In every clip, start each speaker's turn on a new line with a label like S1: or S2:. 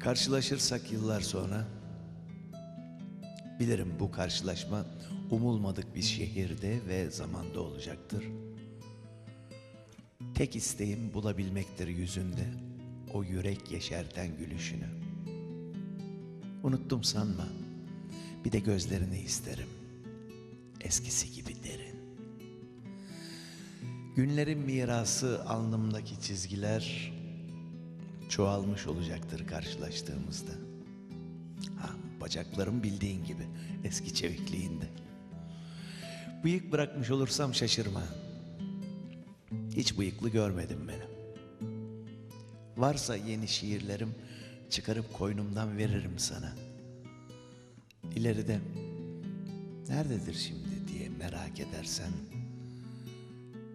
S1: Karşılaşırsak yıllar sonra bilirim bu karşılaşma umulmadık bir şehirde ve zamanda olacaktır. Tek isteğim bulabilmektir yüzünde o yürek yeşerten gülüşünü. Unuttum sanma. Bir de gözlerini isterim. Eskisi gibi derin. Günlerin mirası alnımdaki çizgiler çoğalmış olacaktır karşılaştığımızda. Ha, bacaklarım bildiğin gibi eski çevikliğinde. Bıyık bırakmış olursam şaşırma. Hiç bıyıklı görmedim beni. Varsa yeni şiirlerim çıkarıp koynumdan veririm sana. İleride nerededir şimdi diye merak edersen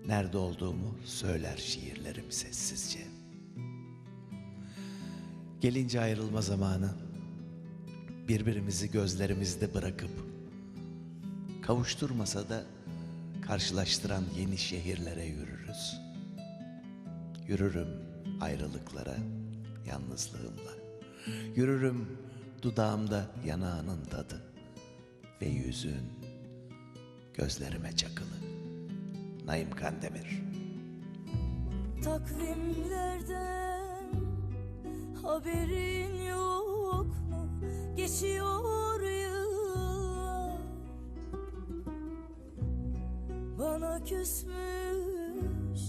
S1: nerede olduğumu söyler şiirlerim sessizce. Gelince ayrılma zamanı birbirimizi gözlerimizde bırakıp kavuşturmasa da karşılaştıran yeni şehirlere yürürüz. Yürürüm ayrılıklara yalnızlığımla. Yürürüm dudağımda yanağının tadı ve yüzün gözlerime çakılı. Naim Kandemir.
S2: Takvimlerden haberin yok mu? Geçiyor yıllar. Bana küsmüş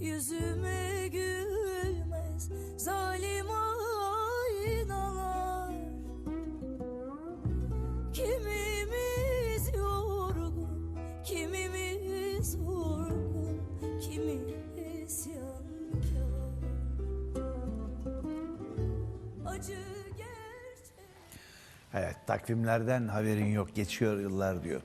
S2: yüzüme gülmez. Zalim aynalar
S1: Evet takvimlerden haberin yok geçiyor yıllar diyor.